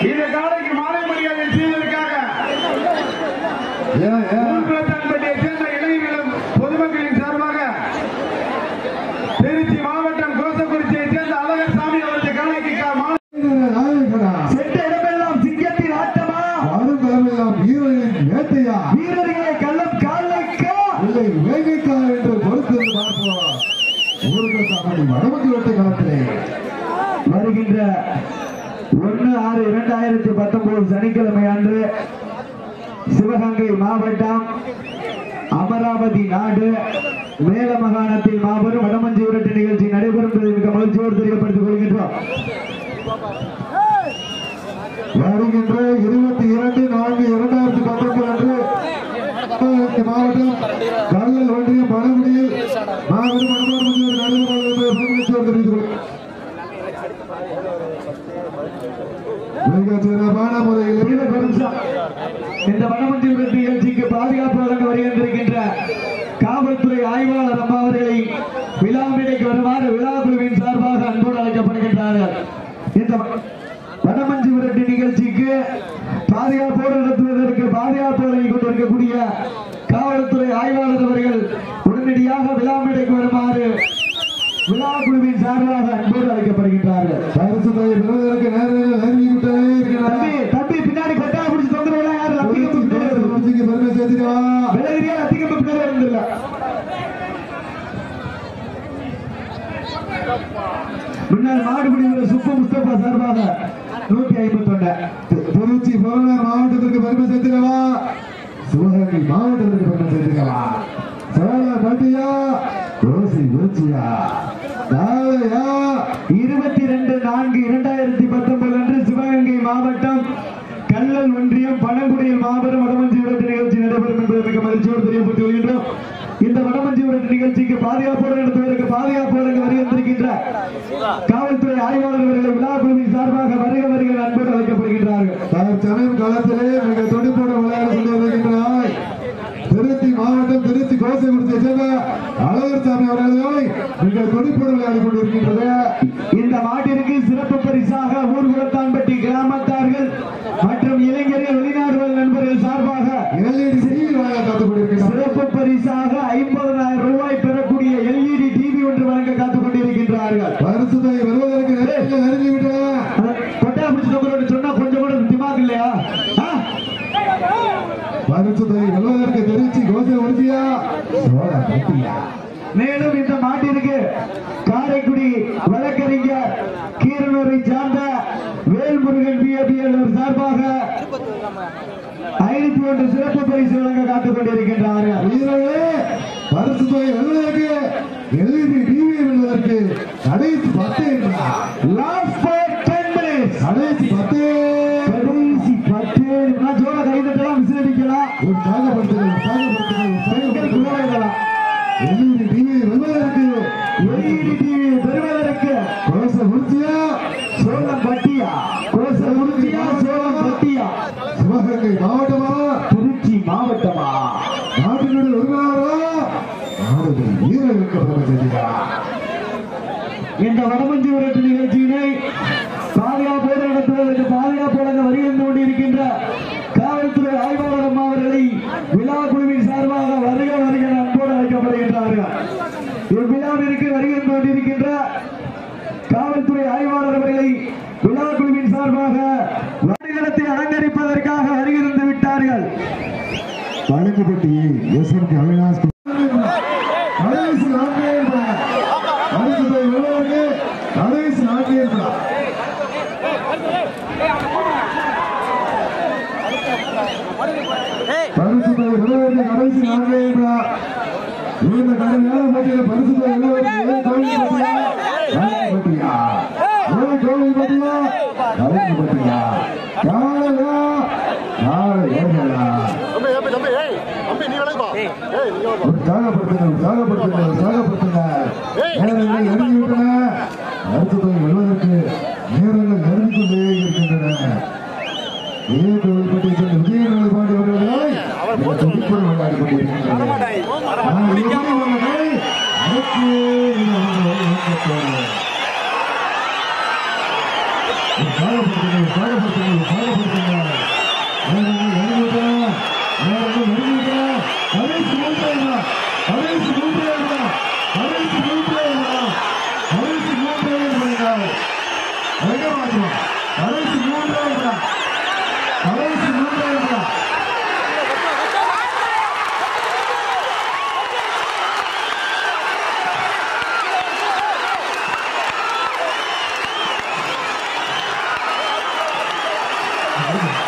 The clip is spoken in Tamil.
இந்த காலைக்கு மாலை மரியாதை செய்வதற்காக ஊர்குளத்தான்பட்டியை சேர்ந்த இளைஞர்களும் பொதுமக்களின் சார்பாக திருச்சி மாவட்டம் கோசக்குறிச்சியை சேர்ந்த அழகர் சாமி அவரது காலைக்கு சென்ற இடமெல்லாம் சிங்கத்தின் ஆட்டமா? வரும் கிழமையெல்லாம் வீரனின் வேட்டையா? வீரர்களை கள்ளம் காலைக்கா? இல்லை வேகைக்கா என்று பொறுத்து பார்ப்போம் ஊருக்கு சாமி வடமதி வேட்டை காலத்திலே. வருகின்ற ஒன்று ஆறு இரண்டாயிரத்தி பத்தொன்பது சனிக்கிழமை அன்று சிவகங்கை மாவட்டம் அமராவதி நாடு மேலமகாணத்தில் மாபெரும் வடமஞ்சி உரட்டு நிகழ்ச்சி நடைபெறும் மிக மகிழ்ச்சியோடு தெரியப்படுத்திக் கொள்கின்றோம். வருகின்ற இருபத்தி இரண்டு நான்கு இரண்டாயிரத்தி பத்தொன்பது அன்று மாவட்டம் மாவட்டம் இந்த வடமஞ்சி வெற்றி நிகழ்ச்சிக்கு பாதுகாப்பு வழங்க வருகின்றிருக்கின்ற காவல்துறை ஆய்வாளர் அம்மா அவர்களை விழா மேடைக்கு வருமாறு விழா குழுவின் சார்பாக அன்போடு அழைக்கப்படுகின்றார்கள். இந்த வடமஞ்சு வடமஞ்சி விரட்டு நிகழ்ச்சிக்கு பாதுகாப்போடு நடத்துவதற்கு பாதுகாப்பு வழங்கி கொண்டிருக்கக்கூடிய காவல்துறை ஆய்வாளர் அவர்கள் உடனடியாக விழா மேடைக்கு வருமாறு விழா குழுவின் சார்பாக அன்போடு அழைக்கப்படுகின்றார்கள். பரிசு தொகை பெறுவதற்கு முன்னாள் மாடுபிடி வீரர் சுப்பு முஸ்தபா சார்பாக நூத்தி ஐம்பத்தி ஒன்று திருச்சி புறநகர் மாவட்டத்திற்கு பெருமை சேர்த்துக்கவா? சிவகங்கை மாவட்டத்திற்கு பெருமை சேர்த்துக்கவா? சோழ பட்டியா கோசி குறிச்சியா தாவையா இருபத்தி ரெண்டு நான்கு இரண்டாயிரத்தி பத்தொன்பது அன்று சிவகங்கை மாவட்டம் கல்லல் ஒன்றியம் பழங்குடியில் மாபெரும் வடமஞ்சி விரட்டு நிகழ்ச்சி நடைபெறும் என்பதை மிக மகிழ்ச்சியோடு தெரியப்பட்டு வருகின்றோம் இந்த வடமஞ்சி விரட்டு நிகழ்ச்சிக்கு பாதுகாப்போடு நடத்துவதற்கு பாதுகாப்பு வழங்க வருகின்றிருக்கின்ற காவல்துறை ஆய்வாளர் அவர்களை விழா குழுவின் சார்பாக வருக வருகிற அன்போடு அழைக்கப்படுகின்றார்கள். தற்சமயம் களத்திலே மிக துடிப்போடு விளையாட கொண்டு வருகின்றாய் திருச்சி மாவட்டம் திருச்சி கோசைக்குறிச்சியை சேர்ந்த அழகர் சாமி அவர்களை மிக துடிப்போடு விளையாடி கொண்டிருக்கின்றது. இந்த மாட்டிற்கு சிறப்பு பரிசாக ஊர்குளத்தான்பட்டி பரிசுத்தை வெல்வதற்கு திருச்சி கோசை உறுதியா சோழ பட்டியா மேலும் இந்த மாட்டிற்கு காரைக்குடி வழக்கறிஞர் கீரனூரை சார்ந்த வேல்முருகன் பிஏபிஎல் சார்பாக ஐநூத்தி ஒன்று சிறப்பு பரிசு வழங்க காத்துக் கொண்டிருக்கின்றார்கள் வீரர்களே தொகை வெல்வதற்கு எழுதி டிவி வெல்வதற்கு கடைசி சிவகங்கை மாவட்டமா திருச்சி மாவட்டமா? நாட்டினுடைய உரிமையாளரா நாடுகள் வீரர்களுக்கு பெருமை இந்த வடமஞ்சி விரட்டு நிகழ்ச்சியினை பாதுகாப்போடு நடத்துவதற்கு பாதுகாப்பு வழங்க வருகின்ற கொண்டிருக்கின்ற காவல்துறை ஆய்வாளர் அவர்களை விழா குழுவின் சார்பாக வருக வருக அன்போடு அழைக்கப்படுகின்றார்கள். இவ்விழாவிற்கு வருகின்ற கொண்டிருக்கின்ற காவல்துறை ஆய்வாளர் அவர்களை விழா குழுவின் சார்பாக வாடிகளத்தை அலங்கரிப்பதற்காக பழங்குப்பட்டி எஸ் எம் அவினாஷ் கடைசி நான்கே இருக்கிறார். பரிசுத்தை வெல்வதற்கு கடைசி இருக்கிறார். பரிசுத்தை வெல்வதற்கு கடைசி இருக்கிறார். இந்த கடுமையான போட்டியில் பரிசுத்தை வெல்வதற்கு உற்சாகப்படுத்துங்கள் உற்சாகப்படுத்துங்கள் உற்சாகப்படுத்துங்கள் நேரங்கள் நெருங்கி விட்டன அடுத்ததை வெல்வதற்கு நேரங்கள் நெருங்கிக் கொண்டே இருக்கின்றன இதே கோவில்பட்டியை சேர்ந்த விஜயநகர் பாண்டி அவர்களை துடிப்புடன் விளையாடி கொண்டிருக்கின்றனர். உற்சாகப்படுத்துங்கள் உற்சாகப்படுத்துங்கள் உற்சாகப்படுத்துங்கள் Hallelujah.